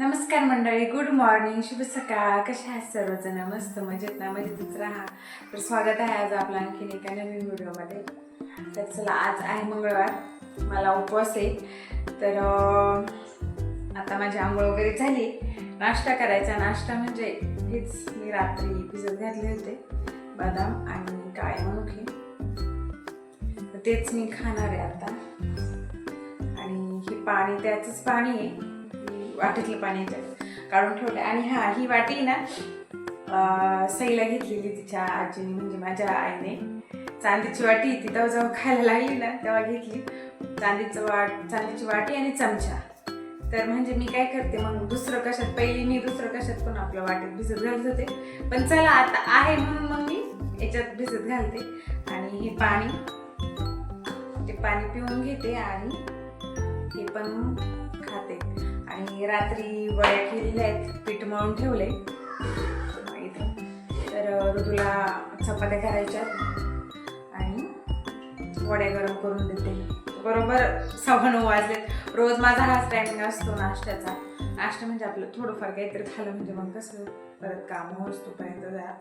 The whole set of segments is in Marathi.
नमस्कार मंडळी गुड मॉर्निंग शुभ सकाळ. कशा आहात सर्वजण? मस्त मजेत ना? मजेतच राहा. तर स्वागत आहे आज आपला आणखीन एका नवीन व्हिडिओमध्ये. तर चला आज आहे मंगळवार. मला उपवास आहे. तर आता माझी आंघोळ वगैरे झाली. नाश्ता करायचा. नाश्ता म्हणजे हेच मी रात्री भिजत घातले होते. बदाम आणि काळे मनुखे. तर तेच मी खाणार आहे आता. आणि हे पाणी त्याचंच पाणी आहे. वाटीतलं पाणी काढून ठेवलं आणि हा ही वाटी ना सईला घेतलेली तिच्या आजीने म्हणजे माझ्या आईने. चांदीची वाटी ती तेव्हा जेव्हा खायला लागली ना तेव्हा घेतली. चांदीचं वाट चांदीची वाटी आणि चमचा. तर म्हणजे मी काय करते मग दुसरं कशात पहिली मी दुसरं कशात पण आपल्या वाटीत भिजत घालत होते. पण चला आता आहे म्हणून मग मी याच्यात भिजत घालते. आणि हे पाणी ते पाणी पिऊन घेते आणि हे पण आणि रात्री वड्या केलेल्या आहेत पीठ मळून ठेवले. इथं. तर ऋतूला चपात्या करायच्या आणि वड्या गरम करून देते. बरोबर सव्वा नऊ वाजले रोज माझा हाच टायमिंग असतो नाश्त्याचा. नाश्ता म्हणजे आपलं थोडंफार काहीतरी खाल्लं म्हणजे मग कसं? परत काम असतोपर्यंत जरा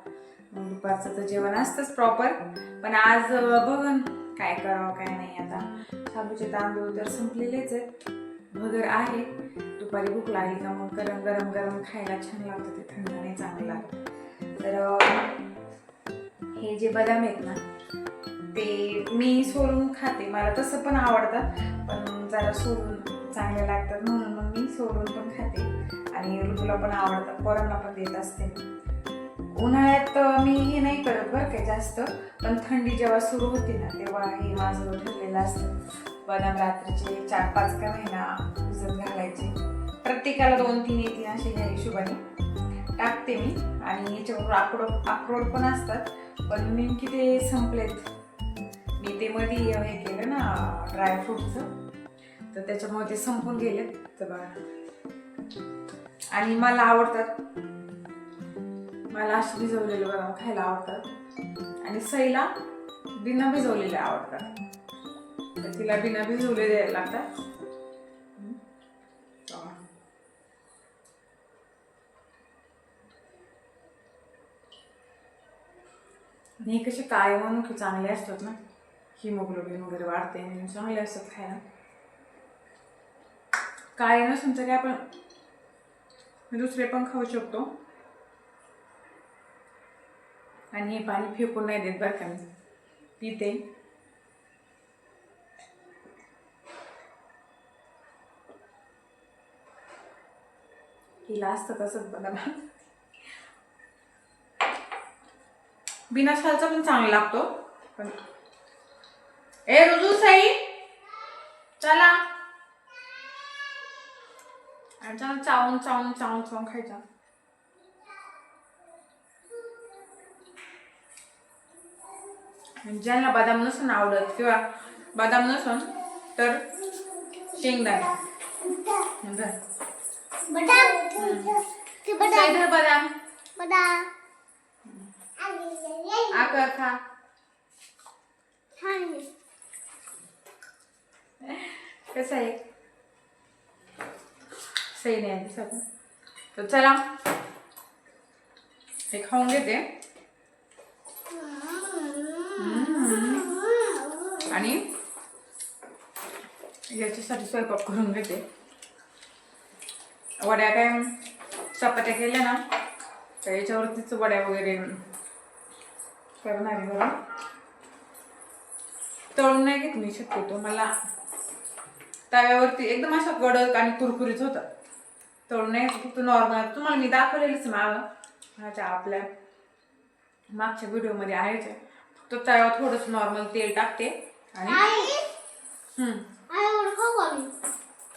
मग दुपारचं तर जेवण असतंच प्रॉपर पण आज बघन काय करावं काय नाही आता. साबूचे तांदूळ तर संपलेलेच आहेत. भगर आहे. दुपारी भूक लागली का मग गरम गरम गरम खायला छान लागतं ते थंड नाही चांगलं लागतं. तर हे जे बदाम आहेत ना ते मी सोलून खाते. मला तसं पण आवडतात पण जरा सोलून चांगले लागतात म्हणून मग मी सोलून पण खाते. आणि ऋतूला पण आवडतात पोरांना पण देत असते उन्हाळ्यात मी हे नाही करत बरं काय जास्त पण थंडी जेव्हा सुरू होती ना तेव्हा हे माझं ठरलेलं असतं. बदाम रात्रीचे चार पाच का महिना भिजत घालायचे. प्रत्येकाला दोन तीन येतील असे ह्या हिशोबाने. टाकते मी आणि याच्याबरोबर अक्रोड अक्रोड पण असतात पण नेमकी ते संपलेत. मी ते मध्ये हे केलं ना ड्रायफ्रूटचं तर त्याच्यामुळे ते संपून गेलेत. तर बघा. आणि मला आवडतात मला अशी भिजवलेले बदाम खायला आवडतात आणि सईला बिना भिजवलेले आवडतात. तर तिला बिना भिजवले द्यायला लागतात. आणि हे कसे काळे म्हणून की चांगले असतात ना. हिमोग्लोबिन वगैरे वाढते आणि चांगले असतात खायला. काय नसून तरी आपण दुसरे पण खाऊ शकतो. आणि हे पाणी फेकून नाही देत बरं का मी. पिते. हिला असतं तसंच बघा बिना सालचा पण चांगला लागतो. पण ए रुजू साई. चला. आणि चावून चावून चावून चावून खायचा. ज्यांना बदाम नसून आवडत किंवा बदाम नसून तर शेंगदाणे. बदाम. आकर खा. कसं आहे? सही नाही. तर चला हे खाऊन घेते. आणि याच्यासाठी स्वयंपाक करून घेते. वड्या काय चपात्या केल्या ना तर याच्यावरतीच वड्या वगैरे करणार आहे बघा तळून नाही घेत मी शक्यतो मला तव्यावरती एकदम अशा गडक आणि कुरकुरीत होतात. तळून नाही घेत, फक्त नॉर्मल तुम्हाला मी दाखवलेलंच मागं माझ्या आपल्या मागच्या व्हिडिओमध्ये आहेच आहे. फक्त तव्यावर थोडंसं नॉर्मल तेल टाकते. आणि हम्म,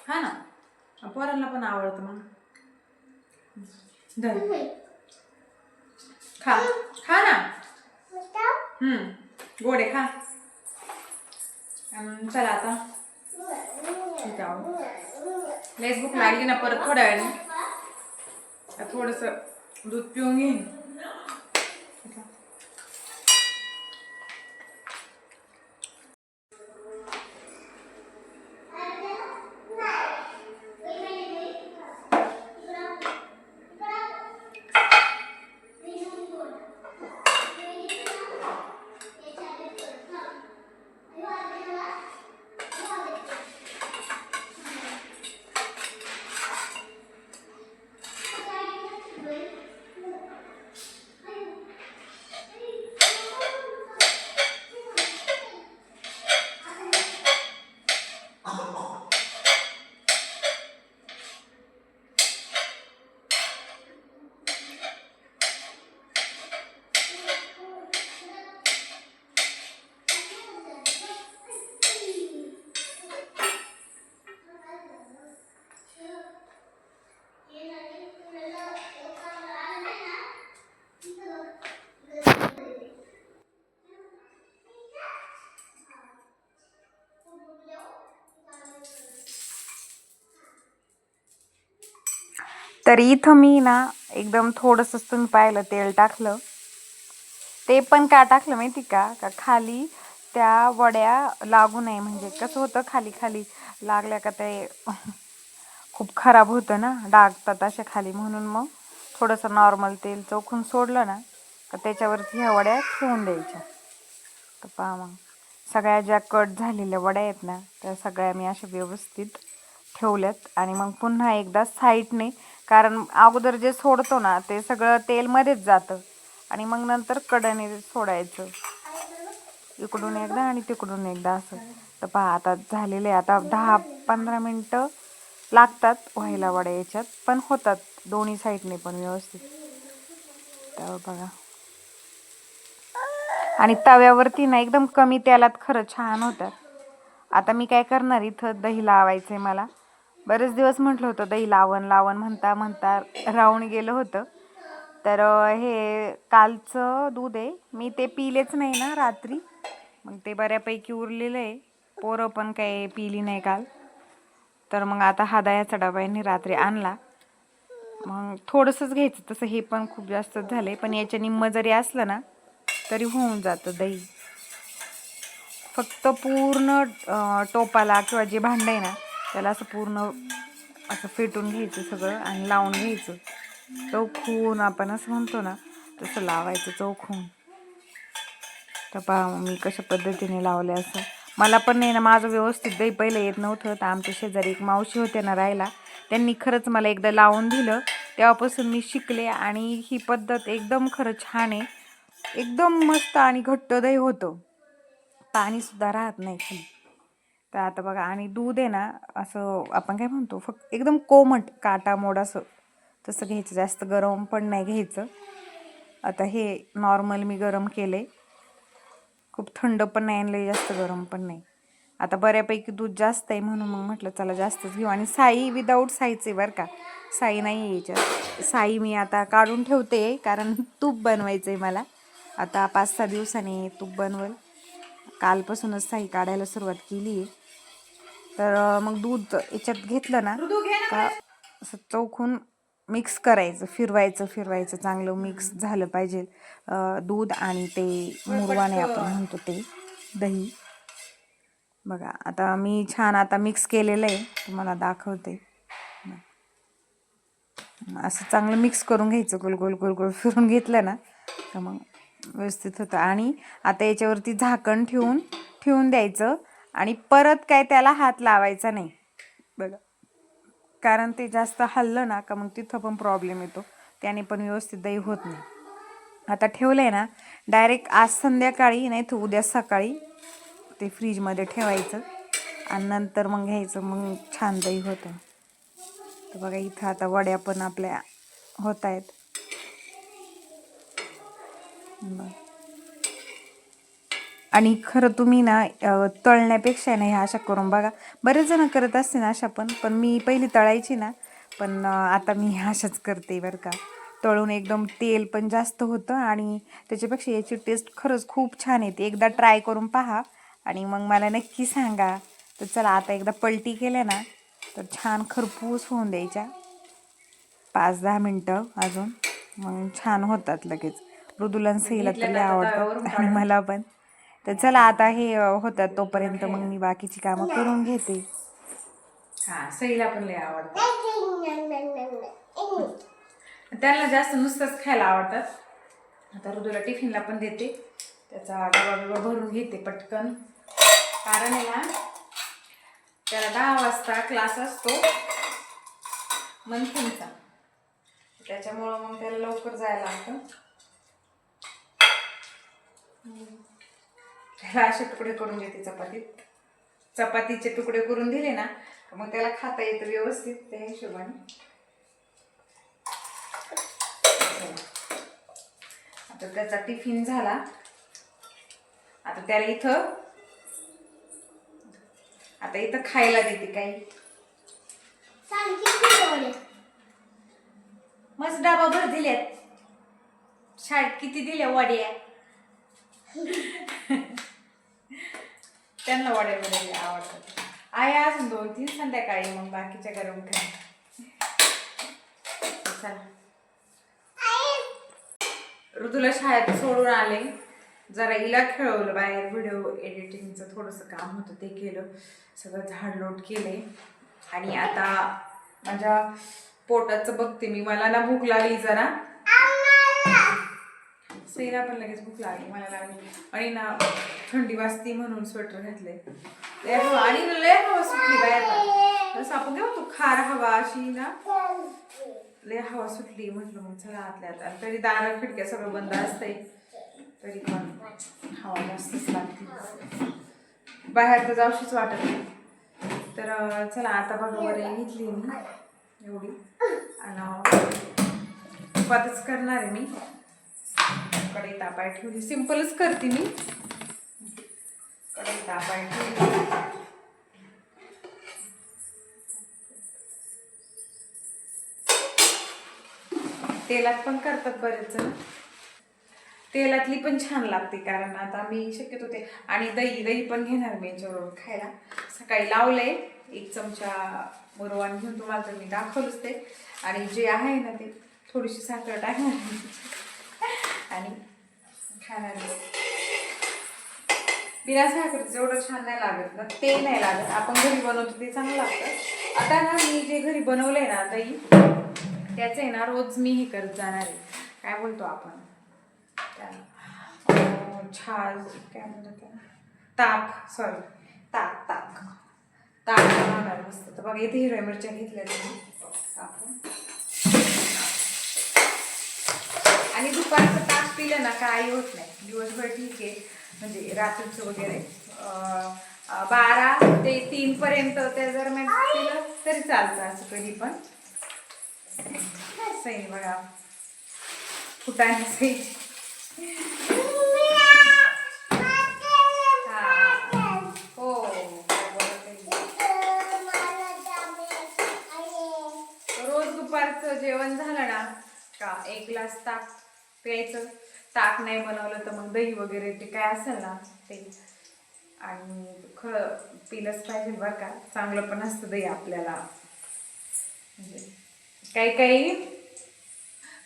हा ना. पोरांना पण आवडतं मग. धर. खा. खा ना. हम्म. गोडे खा. अन चला आता. इथं आहो. लयच भूक लागली ना परत थोड्या वेळाने. थोडस दूध पिऊन घेईन. तर इथं मी ना एकदम थोडंसंच तुम्ही पाहिलं तेल टाकलं. ते पण का टाकलं माहिती का? का खाली त्या वड्या लागू नये म्हणजे कसं होतं खाली खाली लागल्या का ते खूप खराब होतं ना डागतात अशा खाली म्हणून मग थोडंसं नॉर्मल तेल चौकून सोडलं ना का त्याच्यावरती ह्या वड्या ठेवून द्यायच्या. तर पहा मग सगळ्या ज्या कट झालेल्या वड्या आहेत ना त्या सगळ्या मी अशा व्यवस्थित ठेवल्यात आणि मग पुन्हा एकदा साईडने कारण अगोदर जे सोडतो ना ते सगळं तेलमध्येच जातं. आणि मग नंतर कड्याने सोडायचं. इकडून एकदा आणि तिकडून एकदा असं. तर पहा आता झालेले आता दहा पंधरा मिनटं लागतात व्हायला वड्या याच्यात. पण होतात. दोन्ही साईडने पण व्यवस्थित. तर बघा. आणि तव्यावरती ना एकदम कमी तेलात खरं छान होतात. आता मी काय करणार? इथं दही लावायचं आहे मला. बरेच दिवस म्हटलं होतं दही लावण लावण म्हणता म्हणता राहून गेलं होतं. तर हे कालचं दूध आहे मी ते पिलेच नाही ना रात्री. मग ते बऱ्यापैकी उरलेलं आहे. पोरं पण काही पिली नाही काल. तर मग आता हा दह्याचा डबा यांनी रात्री आणला. मग थोडंसंच घ्यायचं तसं हे पण खूप जास्तच आहे पण याच्या निम्म जरी असलं ना तरी होऊन जातं दही. फक्त पूर्ण टोपाला किंवा जे भांडं आहे ना त्याला असं पूर्ण असं फेटून घ्यायचं सगळं आणि लावून घ्यायचं. चौखून आपण असं म्हणतो ना तसं लावायचं चौखून. तर पहा मी कशा पद्धतीने लावले असं. मला पण नाही ना माझं व्यवस्थित दही पहिलं येत नव्हतं तर आमच्या शेजारी एक मावशी होते ना राहायला त्यांनी खरंच मला एकदा लावून दिलं. तेव्हापासून मी शिकले आणि ही पद्धत एकदम खरं छान आहे. एकदम मस्त आणि घट्ट दही होतं. पाणीसुद्धा राहत नाही खाली. तर आता बघा आणि दूध आहे ना असं आपण काय म्हणतो फक्त एकदम कोमट काटा मोड असं तसं घ्यायचं. जास्त गरम पण नाही घ्यायचं. आता हे नॉर्मल मी गरम केले खूप थंड पण नाही आणलं जास्त गरम पण नाही. आता बऱ्यापैकी दूध जास्त आहे म्हणून मग म्हटलं चला जास्तच घेऊ. आणि साई विदाऊट साईच आहे बरं का. साई नाही यायच्या. याच्यात साई मी आता काढून ठेवते कारण तूप बनवायचं आहे मला. आता पाच सहा दिवसांनी तूप बनवल. कालपासूनच साई काढायला सुरुवात केली आहे तर मग दूध याच्यात घेतलं ना का असं चौकून मिक्स करायचं फिरवायचं फिरवायचं चांगलं मिक्स झालं पाहिजे. दूध आणि ते मुरवाणे आपण म्हणतो ते दही. बघा आता मी छान आता मिक्स केलेलं आहे तुम्हाला दाखवते. असं चांगलं मिक्स करून घ्यायचं गोल गोल गोल गोल फिरून घेतलं ना तर मग व्यवस्थित होतं. आणि आता याच्यावरती झाकण ठेवून ठेवून द्यायचं. आणि परत काय त्याला हात लावायचा नाही. बघा. कारण ते जास्त हल्लं ना का मग तिथं पण प्रॉब्लेम येतो. त्याने पण व्यवस्थित दही होत नाही. आता ठेवलं आहे ना डायरेक्ट आज संध्याकाळी नाही तर उद्या सकाळी ते फ्रीजमध्ये ठेवायचं आणि नंतर मग घ्यायचं मग छान दही होतं. तर बघा इथं आता वड्या पण आपल्या होत आहेत बरं. आणि खरं तुम्ही ना तळण्यापेक्षा ना ह्या अशा करून बघा. बरेच जण करत असते ना अशा पण पण मी पहिली तळायची ना. पण आता मी ह्या अशाच करते बरं का. तळून एकदम तेल पण जास्त होतं आणि त्याच्यापेक्षा याची टेस्ट खरंच खूप छान येते. एकदा ट्राय करून पहा आणि मग मला नक्की सांगा. तर चला आता एकदा पलटी केल्या ना तर छान खरपूस होऊन द्यायच्या. पाच दहा मिनटं अजून. मग छान होतात लगेच. तर लय आवडतात आणि मला पण. तर चला आता हे होतात तोपर्यंत मग मी बाकीची कामं करून घेते. हा सईला पण लय आवडतात त्यांना जास्त नुसतंच खायला आवडतात आता ऋतूला टिफिनला पण देते. त्याचा डबा बिबा भरून घेते पटकन. कारण आहे ना त्याला दहा वाजता क्लास असतो. मंथनचा त्याच्यामुळं मग त्याला लवकर जायला लागतं. त्याला असे तुकडे करून देते चपातीत. चपातीचे तुकडे करून दिले ना मग त्याला खाता येतं व्यवस्थित त्या हिशोबाने. आता त्याचा टिफिन झाला. आता त्याला इथं आता इथं खायला देते काही. मस्त डाबा भर दिल्यात. शाळेत किती दिल्या वड्या? त्यांना वडे वडे आवडतात आहे अजून दोन तीन संध्याकाळी मग बाकीच्या गरम करा. चला. ऋतूला शाळेत सोडून आले. जरा हिला खेळवलं बाहेर व्हिडिओ एडिटिंगचं थोडंसं काम होतं ते केलं. सगळं झाडलोट केले. आणि आता माझ्या पोटाचं बघते मी. मला ना भूक लागली जरा. सईला पण लगेच भूक लागली मला लागली आणि ना थंडी वाजती म्हणून स्वेटर घातले. लय हवा आणि लय हवा सुटली बाहेर जसं आपण काय म्हणतो खार हवा अशी ना. लय हवा सुटली म्हटलं मग चला आतल्या आता. तरी दार खिडक्या सगळं बंद असतंय. तरी पण हवा जास्तच लागते. बाहेर तर जाऊशीच वाटत नाही. तर चला आता बघा वगैरे घेतली मी एवढी. आणि तुपातच करणार आहे मी. कढई तापाय ठेवली. सिम्पलच करते मी. कढई तापाय ठेवली. तेलात पण करतात बरेच जण. तेलातली पण छान लागते कारण आता मी शक्यतो ते आणि दही दही पण घेणार मी याच्याबरोबर खायला. सकाळी लावलंय एक चमचा मुरवान घेऊन तुम्हाला तर मी दाखवलंच ते. आणि जे आहे ना ते थोडीशी साखर टाकणार आणि खाणार. बिना साखरेचं एवढं छान नाही लागत ना ते नाही लागत. आपण घरी बनवतो ते चांगलं लागतं. आता ना मी जे घरी बनवलंय ना दही त्याचं आहे ना रोज मी हे करत जाणार आहे. काय बोलतो आपण? त्याला काय म्हणतात ताक सॉरी ताक ताक. ताक बनवणार मस्त. तर बघा इथे हिरव्या मिरच्या घेतल्या तुम्ही. आणि दुपारचं ताक पिलं ना काही होत नाही. दिवसभर ठीक आहे. म्हणजे रात्रीचं वगैरे. बारा ते तीन पर्यंत त्या दरम्यान पिलं तरी चालतं असं कधी पण. सही बघा. फुटाणे सही हो. रोज दुपारचं जेवण झालं ना का एक ग्लास ताक प्यायचं. ताक नाही बनवलं तर मग दही वगैरे ते काय असेल ना ते. आणि खरं पिलंच पाहिजे बरं का. चांगलं पण असतं दही आपल्याला. म्हणजे काही काही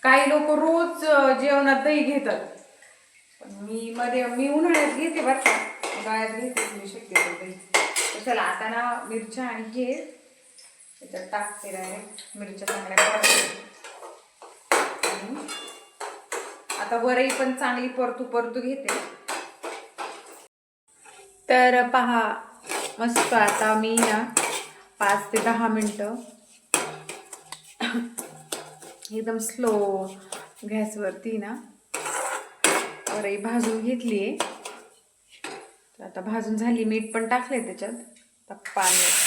काही लोक रोज जेवणात दही घेतात. पण मी मध्ये मी उन्हाळ्यात घेते बरं का. उन्हाळ्यात घेते मी शक्यतो दही. तर चला आता ना मिरच्या आणि हे त्याच्यात टाकते डायरेक्ट मिरच्या चांगल्या आता वरई पण चांगली परतू परतू घेते. तर पहा मस्त आता मी ना पाच ते दहा मिनटं एकदम स्लो गॅसवरती ना वरई भाजून घेतली आहे आता भाजून झाली मीठ पण टाकले त्याच्यात. आता पाणी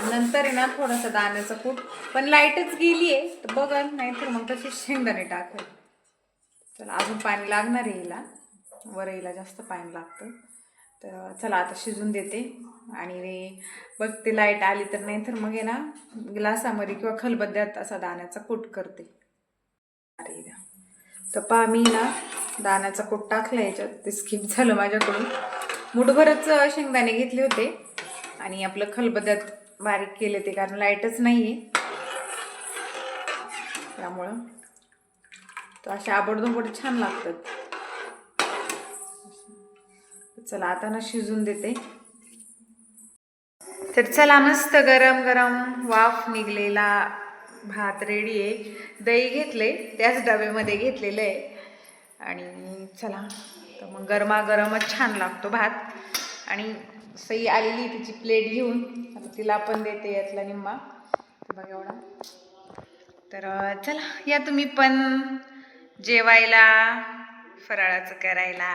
आणि नंतर आहे ना थोडासा दाण्याचा कूट. पण लाईटच गेली आहे तर बघा नाहीतर मग तशी शेंगदाणे टाकेल चला अजून पाणी लागणार आहे हिला. वरईला जास्त पाणी लागतं. तर चला आता शिजून देते. आणि रे बघते लाइट आली तर नाही तर मग आहे ना ग्लासामध्ये किंवा खलबद्द्यात असा दाण्याचा कूट करते. अरे तर पहा मी ना दाण्याचा कूट टाकला याच्यात. ते स्किप झालं माझ्याकडून. मुठभरच शेंगदाणे घेतले होते. आणि आपलं खलबद्यात बारीक केले ते कारण लाईटच नाही आहे त्यामुळं तर अशा आबडधोबड छान लागतात. चला आता ना शिजून देते. तर चला मस्त गरम गरम वाफ निघलेला भात रेडी आहे. दही घेतले त्याच डब्यामध्ये घेतलेलं आहे. आणि चला तर मग गरमागरमच छान लागतो भात. आणि सई आलेली तिची प्लेट घेऊन. आता तिला पण देते यातला निम्मा. तर बघ एवढा. तर चला या तुम्ही पण. जेवायला फराळाचं करायला.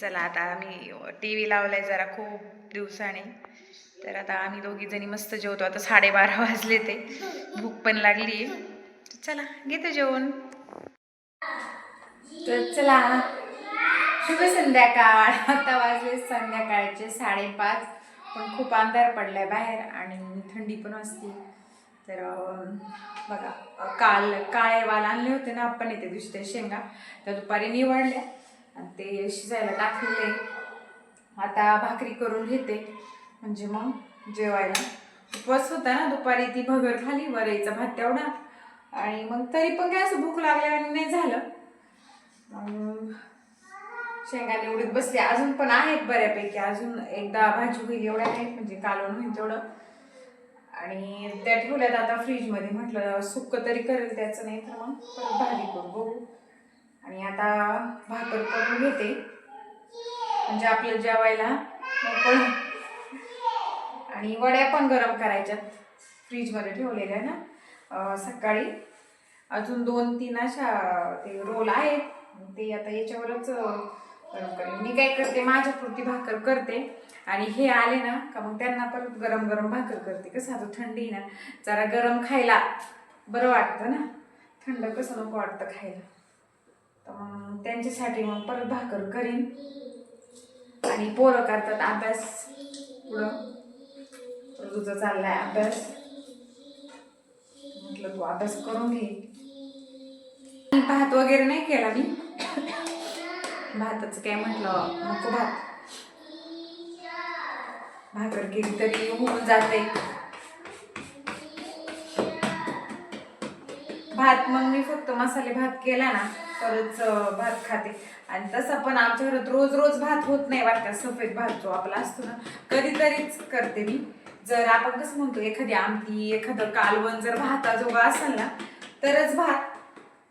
चला आता आम्ही टी व्ही लावलाय जरा खूप दिवसाने. तर आता आम्ही दोघी जणी मस्त जेवतो. आता साडेबारा वाजले ते. भूक पण लागली चला घेतो जेवण. तर चला. शुभ संध्याकाळ. आता वाजले संध्याकाळचे साडेपाच. पण खूप अंधार पडलाय बाहेर आणि थंडी पण असते. तर बघा काल काळे वाल आणले होते ना आपण येते दिवशी शेंगा त्या दुपारी निवडल्या आणि ते शिजायला टाकलेले. आता भाकरी करून घेते. म्हणजे मग जेवायला. उपवास होता ना दुपारी ती भगर खाली वरईचा भात तेवढा. आणि मग तरी पण काय असं भूक लागल्या नाही झालं. शेंगा शेंगाने उडीत बसले. अजून पण आहेत बऱ्यापैकी. अजून एकदा भाजी होईल एवढ्या आहेत म्हणजे कालवण होईल तेवढं. आणि त्या ठेवल्यात आता फ्रीजमध्ये. म्हटलं सुक्क तरी करेल त्याचं नाही तर मग परत भाजी करू. बघू. आणि आता भाकर करून घेते. म्हणजे आपलं जेवायला पण आणि वड्या पण गरम करायच्यात. फ्रीजमध्ये ठेवलेल्या ना. सकाळी. अजून दोन तीन अशा ते रोल आहेत. ते आता याच्यावरच गरम करेन. मी काय करते माझ्यापुरती भाकर करते. आणि हे आले ना का मग त्यांना परत गरम गरम भाकर करते. कसं आता थंडी ना जरा गरम खायला बरं वाटतं ना. थंड कसं नको वाटतं खायला. तर मग त्यांच्यासाठी मग परत भाकर करीन. आणि पोरं करतात अभ्यास. पुढं. तुझा चाललाय अभ्यास. म्हटलं तू अभ्यास करून घे. मी भात वगैरे नाही केला मी. भाताचं काय म्हटलं? नको भात. भाकर केली तरी होऊन जाते. भात मग मी फक्त मसाले भात केला ना तरच भात खाते. आणि तसं पण आमच्या घरात रोज रोज भात होत नाही वाटतं सफेद भात जो आपला असतो ना कधीतरीच करते मी. जर आपण कसं म्हणतो एखादी आमटी एखादं कालवण जर भाताजोगा असेल ना तरच भात.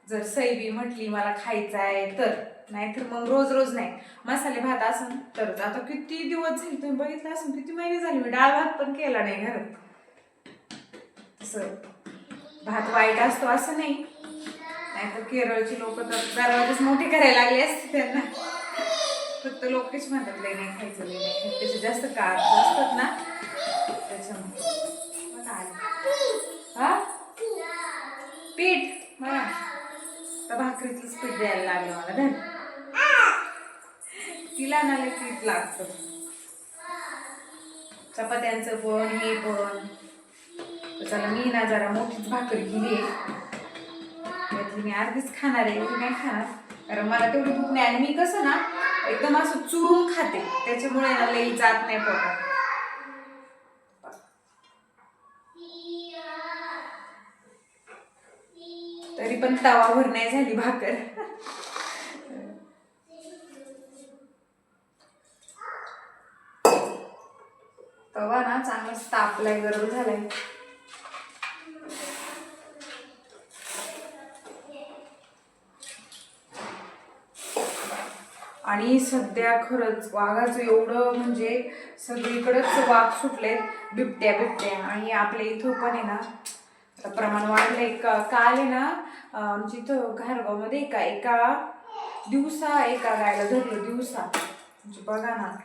जर सैबी म्हटली मला खायचं आहे तर. नाहीतर मग रोज रोज नाही. मसाले भात असेल तरच आता किती दिवस झाले तुम्ही बघितलं असेल किती महिने झाले? मी डाळ भात पण केला नाही घरात. असं भात वाईट असतो असं नाही. नाहीतर केरळची लोक तर दरवाजेच मोठे करायला लागले असते त्यांना. फक्त लोकच म्हणतात लय नाही खायचं लय नाही त्याचे जास्त काळ असतात ना. त्याच्यामुळे. हा? पीठ. बघा तर भाकरीतलंच पीठ द्यायला लागलं मला धर तिला ना लय पीठ लागतं. चपात्यांचं पण हे पण. चला मी ना जरा मोठीच भाकर केली आहे. मी अर्धीच खाणार आहे एवढी नाही खाणार. कारण मला तेवढी भूक नाही आणि मी कसं ना एकदम असं चुरून खाते. त्याच्यामुळे ना लई जात नाही पोटात. तरी पण तवावर नाही झाली भाकर. तवा ना चांगलाच तापलाय गरम झालाय. आणि सध्या खरंच वाघाचं एवढं म्हणजे सगळीकडेच वाघ सुटलेत बिबट्या बिबट्या. आणि आपल्या इथं पण आहे ना प्रमाण वाढलंय. का काल आहे ना आमच्या इथं घारगावमध्ये एका एका दिवसा एका गायला धरलं दिवसा. म्हणजे बघा ना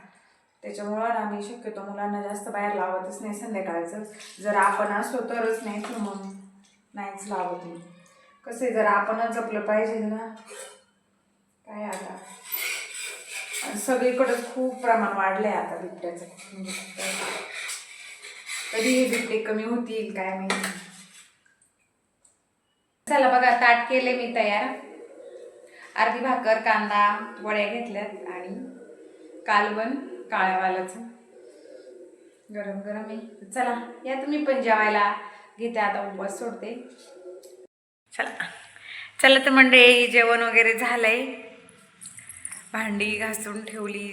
त्याच्यामुळं आम्ही शक्यतो मुलांना जास्त बाहेर लावतच नाही संध्याकाळचं. जर आपण असलो तरच नाही तर मग नाहीच लावत नाही कसं जर आपणच जपलं पाहिजे ना काय आता? सगळीकडं सगळीकडंच खूप प्रमाण वाढलं आहे आता बिबट्याचं. म्हणजे कधी हे बिबटे कमी होतील काय माहिती. चला बघा ताट केले मी तयार. अर्धी भाकर कांदा वड्या घेतल्यात आणि कालवण. काळ्यावाल्याचं गरम गरम आहे. चला या तुम्ही पण जेवायला. घेते आता उपवास सोडते. चला. चला तर मंडळी जेवण वगैरे झालं आहे भांडी घासून ठेवली.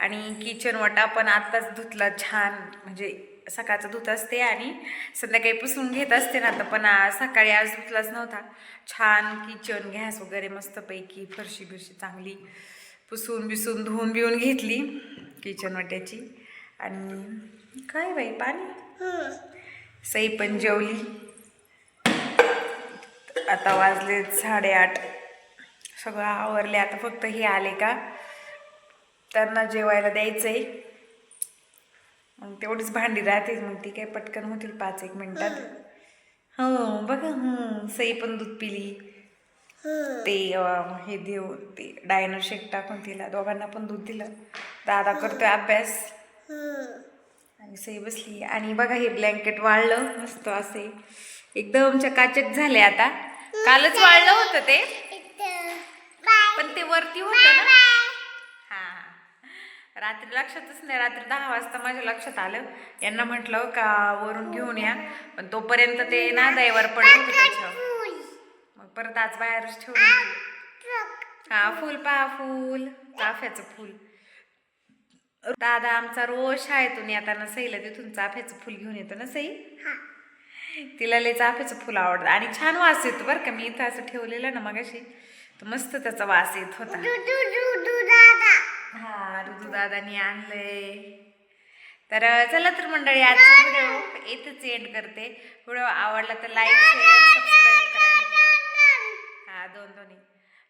आणि किचन वटा पण आत्ताच धुतला छान. म्हणजे सकाळचं धुत असते आणि संध्याकाळी पुसून घेत असते ना तर पण आज सकाळी आज धुतलाच नव्हता. छान किचन गॅस वगैरे मस्तपैकी फरशी बिरशी चांगली. पुसून बिसून धुवून बिवून घेतली किचन वाट्याची. आणि काय बाई पाणी? सई पण जेवली. आता वाजले साडेआठ. सगळं आवरले. आता फक्त हे आले का? त्यांना जेवायला द्यायचं आहे मग तेवढीच भांडी राहते. मग ती काय पटकन होतील पाच एक मिनिटात. हो बघा. सई पण दूध पिली. ते हे देऊ ते डायनर शेक टाकून तिला दोघांना पण दूध दिलं. दादा करतोय अभ्यास. आणि सई बसली. आणि बघा हे ब्लँकेट वाळलं मस्त असे. एकदम चकाचक झाले आता. कालच वाळलं होतं ते. पण ते वरती होतं ना. हां रात्री लक्षातच नाही रात्री दहा वाजता माझ्या लक्षात आलं. यांना म्हटलं हो का वरून घेऊन या. पण तोपर्यंत ते नादाईवर पडले होते त्याच्यावर. परत आज बाहेरच ठेवलं. हा फुल पहा फुल. चाफ्याचं फुल. दादा आमचा रोज शाळेतून येताना सईला तिथून चाफ्याचं फुल घेऊन येतो ना सई? तिला लय चाफ्याचं फुल आवडतं. आणि छान वास येतो बरं का. मी इथं असं ठेवलेलं ना मगाशी. तर मस्त त्याचा वास येत होता. हा ऋतू दादानी आणलंय. तर चला तर मंडळी आजचा व्हिडिओ एंड करते. व्हिडिओ आवडला तर लाईक शेअर सबस्क्राईब करा.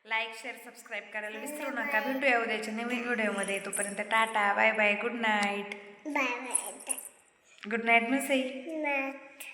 लाईक शेअर सबस्क्राईब करायला विसरू नका. भेटूया उद्याच्या नवीन व्हिडिओमध्ये. तोपर्यंत tata bye bye good night Bye bye. Good night miss आई Night.